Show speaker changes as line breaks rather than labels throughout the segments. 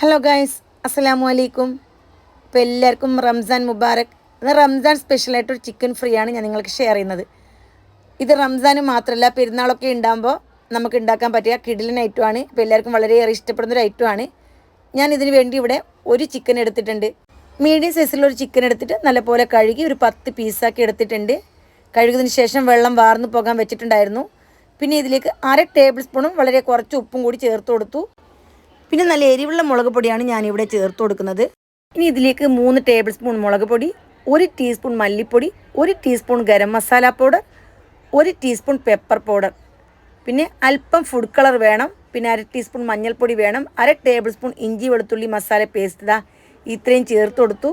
Hello guys അസ്സലാമു അലൈക്കും ഇപ്പോൾ എല്ലാവർക്കും റംസാൻ മുബാറക്. ഇന്ന് റംസാൻ സ്പെഷ്യലായിട്ടൊരു ചിക്കൻ ഫ്രീ ആണ് ഞാൻ നിങ്ങൾക്ക് ഷെയർ ചെയ്യുന്നത്. ഇത് റംസാന് മാത്രമല്ല പെരുന്നാളൊക്കെ ഉണ്ടാകുമ്പോൾ നമുക്ക് ഉണ്ടാക്കാൻ പറ്റിയ കിടിലൻ ഐറ്റമാണ് ഇപ്പോൾ എല്ലാവർക്കും വളരെയേറെ ഇഷ്ടപ്പെടുന്ന ഒരു ഐറ്റമാണ് ഞാൻ ഇതിന് വേണ്ടി ഇവിടെ ഒരു ചിക്കൻ എടുത്തിട്ടുണ്ട്. മീഡിയം സൈസിലുള്ള ഒരു ചിക്കൻ എടുത്തിട്ട് നല്ലപോലെ കഴുകി ഒരു പത്ത് പീസാക്കി എടുത്തിട്ടുണ്ട്. കഴുകിയതിന് ശേഷം വെള്ളം വാർന്നു പോകാൻ വെച്ചിട്ടുണ്ടായിരുന്നു. പിന്നെ ഇതിലേക്ക് അര ടേബിൾ സ്പൂണും വളരെ കുറച്ച് ഉപ്പും കൂടി ചേർത്ത് കൊടുത്തു. പിന്നെ നല്ല എരിവുള്ള മുളക് പൊടിയാണ് ഞാനിവിടെ ചേർത്ത് കൊടുക്കുന്നത്. ഇനി ഇതിലേക്ക് മൂന്ന് ടേബിൾ സ്പൂൺ മുളക് പൊടി ഒരു ടീസ്പൂൺ മല്ലിപ്പൊടി ഒരു ടീസ്പൂൺ ഗരം മസാല പൗഡർ ഒരു ടീസ്പൂൺ പെപ്പർ പൗഡർ പിന്നെ അല്പം ഫുഡ് കളർ വേണം പിന്നെ അര ടീസ്പൂൺ മഞ്ഞൾപ്പൊടി വേണം അര ടേബിൾ സ്പൂൺ ഇഞ്ചി വെളുത്തുള്ളി മസാല പേസ്റ്റ് ഇതാ ഇത്രയും ചേർത്ത് കൊടുത്തു.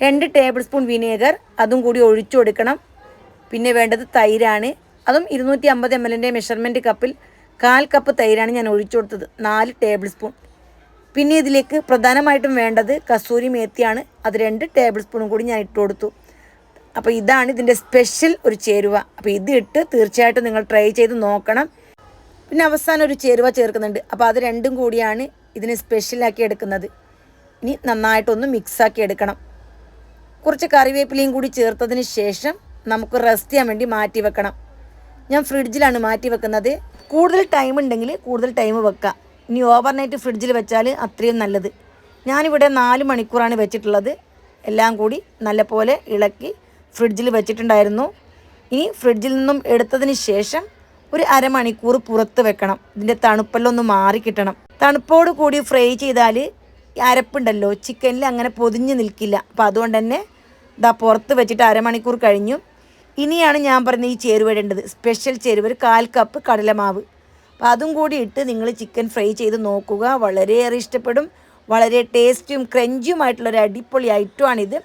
രണ്ട് ടേബിൾ സ്പൂൺ വിനേഗർ അതും കൂടി ഒഴിച്ചു കൊടുക്കണം. പിന്നെ വേണ്ടത് തൈരാണ്. അതും ഇരുന്നൂറ്റി അമ്പത് എം എല്ലിന്റെ മെഷർമെന്റ് കപ്പിൽ കാൽ കപ്പ് തൈരാണ് ഞാൻ ഒഴിച്ചു കൊടുത്തത്. നാല് ടേബിൾ സ്പൂൺ പിന്നെ ഇതിലേക്ക് പ്രധാനമായിട്ടും വേണ്ടത് കസൂരി മേത്തിയാണ്. അത് രണ്ട് ടേബിൾ സ്പൂണും കൂടി ഞാൻ ഇട്ട് കൊടുത്തു. അപ്പോൾ ഇതാണ് ഇതിന്റെ സ്പെഷ്യൽ ഒരു ചേരുവ. അപ്പോൾ ഇത് ഇട്ട് തീർച്ചയായിട്ടും നിങ്ങൾ ട്രൈ ചെയ്ത് നോക്കണം. പിന്നെ അവസാനം ഒരു ചേരുവ ചേർക്കുന്നുണ്ട്. അപ്പോൾ അത് രണ്ടും കൂടിയാണ് ഇതിനെ സ്പെഷ്യലാക്കി എടുക്കുന്നത്. ഇനി നന്നായിട്ടൊന്ന് മിക്സാക്കി എടുക്കണം. കുറച്ച് കറിവേപ്പിലയും കൂടി ചേർത്തതിന് ശേഷം നമുക്ക് റെസ്റ്റ് ചെയ്യാൻ വേണ്ടി മാറ്റി വെക്കണം. ഞാൻ ഫ്രിഡ്ജിലാണ് മാറ്റി വെക്കുന്നത്. കൂടുതൽ ടൈം ഉണ്ടെങ്കിൽ കൂടുതൽ ടൈം വെക്കാം ഇനി ഓവർനൈറ്റ് ഫ്രിഡ്ജിൽ വെച്ചാൽ അത്രയും നല്ലത്. ഞാനിവിടെ നാല് മണിക്കൂറാണ് വെച്ചിട്ടുള്ളത്. എല്ലാം കൂടി നല്ലപോലെ ഇളക്കി ഫ്രിഡ്ജിൽ വെച്ചിട്ടുണ്ടായിരുന്നു. ഇനി ഫ്രിഡ്ജിൽ നിന്നും എടുത്തതിന് ശേഷം ഒരു അരമണിക്കൂർ പുറത്ത് വെക്കണം. ഇതിന്റെ തണുപ്പെല്ലാം ഒന്ന് മാറി കിട്ടണം. തണുപ്പോട് കൂടി ഫ്രൈ ചെയ്താൽ അരപ്പുണ്ടല്ലോ ചിക്കനിൽ അങ്ങനെ പൊതിഞ്ഞ് നിൽക്കില്ല. അപ്പം അതുകൊണ്ട് തന്നെ ഇതാ പുറത്ത് വെച്ചിട്ട് അരമണിക്കൂർ കഴിഞ്ഞു. ഇനിയാണ് ഞാൻ പറഞ്ഞ ഈ ചേരുവ സ്പെഷ്യൽ ചേരുവ ഒരു കാൽ കപ്പ് കടലമാവ്. അപ്പോൾ അതും കൂടി ഇട്ട് നിങ്ങൾ ചിക്കൻ ഫ്രൈ ചെയ്ത് നോക്കുക. വളരെയേറെ ഇഷ്ടപ്പെടും. വളരെ ടേസ്റ്റിയും ക്രഞ്ചിയുമായിട്ടുള്ള ഒരു അടിപൊളി ഐറ്റമാണിത്.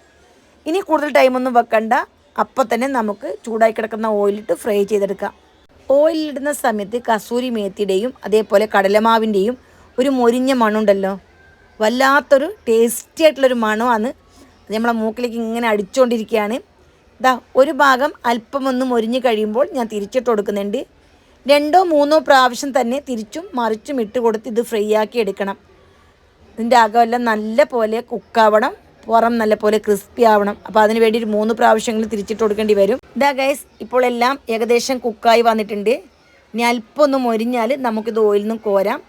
ഇനി കൂടുതൽ ടൈമൊന്നും വെക്കണ്ട. അപ്പം തന്നെ നമുക്ക് ചൂടായി കിടക്കുന്ന ഓയിലിട്ട് ഫ്രൈ ചെയ്തെടുക്കാം. ഓയിലിടുന്ന സമയത്ത് കസൂരി മേത്തിയുടെയും അതേപോലെ കടലമാവിന്റെയും ഒരു മൊരിഞ്ഞ മണുണ്ടല്ലോ വല്ലാത്തൊരു ടേസ്റ്റി ആയിട്ടുള്ളൊരു മണമാണ്. അത് നമ്മളെ മൂക്കിലേക്ക് ഇങ്ങനെ അടിച്ചുകൊണ്ടിരിക്കുകയാണ് ഇതാ ഒരു ഭാഗം അല്പം ഒന്ന് മൊരിഞ്ഞ് കഴിയുമ്പോൾ ഞാൻ തിരിച്ചിട്ട് കൊടുക്കുന്നുണ്ട്. രണ്ടോ മൂന്നോ പ്രാവശ്യം തന്നെ തിരിച്ചും മറിച്ചും ഇട്ട് കൊടുത്ത് ഇത് ഫ്രൈ ആക്കി എടുക്കണം. ഇതിന്റെ അകമെല്ലാം നല്ല പോലെ കുക്കാവണം പുറം നല്ല പോലെ ക്രിസ്പി ആവണം. അപ്പോൾ അതിന് വേണ്ടി ഒരു മൂന്ന് പ്രാവശ്യങ്ങൾ തിരിച്ചിട്ട് കൊടുക്കേണ്ടി വരും. ഇതാ ഗൈസ് ഇപ്പോൾ എല്ലാം ഏകദേശം കുക്കായി വന്നിട്ടുണ്ട്. ഇനി അല്പം ഒന്ന് മൊരിഞ്ഞാൽ നമുക്കിത് ഓയിൽ നിന്നും കോരാം.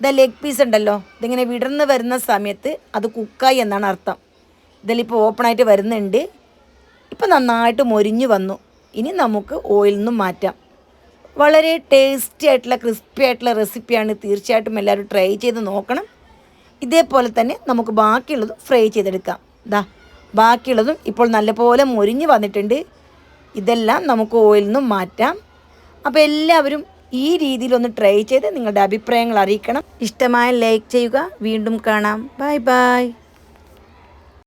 ഇതാ ലെഗ് പീസ് ഉണ്ടല്ലോ. ഇതിങ്ങനെ വിടർന്ന് വരുന്ന സമയത്ത് അത് കുക്കായി എന്നാണ് അർത്ഥം. ഇതിലിപ്പോൾ ഓപ്പണായിട്ട് വരുന്നുണ്ട്. ഇപ്പം നന്നായിട്ട് മൊരിഞ്ഞ് വന്നു. ഇനി നമുക്ക് ഓയിൽ നിന്നും മാറ്റാം. വളരെ ടേസ്റ്റി ആയിട്ടുള്ള ക്രിസ്പി ആയിട്ടുള്ള റെസിപ്പിയാണ് തീർച്ചയായിട്ടും എല്ലാവരും ട്രൈ ചെയ്ത് നോക്കണം. ഇതേപോലെ തന്നെ നമുക്ക് ബാക്കിയുള്ളതും ഫ്രൈ ചെയ്തെടുക്കാം. ദാ ബാക്കിയുള്ളതും ഇപ്പോൾ നല്ലപോലെ മുരിഞ്ഞ് വന്നിട്ടുണ്ട്. ഇതെല്ലാം നമുക്ക് ഓയിൽ നിന്നും മാറ്റാം. അപ്പോൾ എല്ലാവരും ഈ രീതിയിലൊന്ന് ട്രൈ ചെയ്ത് നിങ്ങളുടെ അഭിപ്രായങ്ങൾ അറിയിക്കണം. ഇഷ്ടമായ ലൈക്ക് ചെയ്യുക. വീണ്ടും കാണാം. Bye bye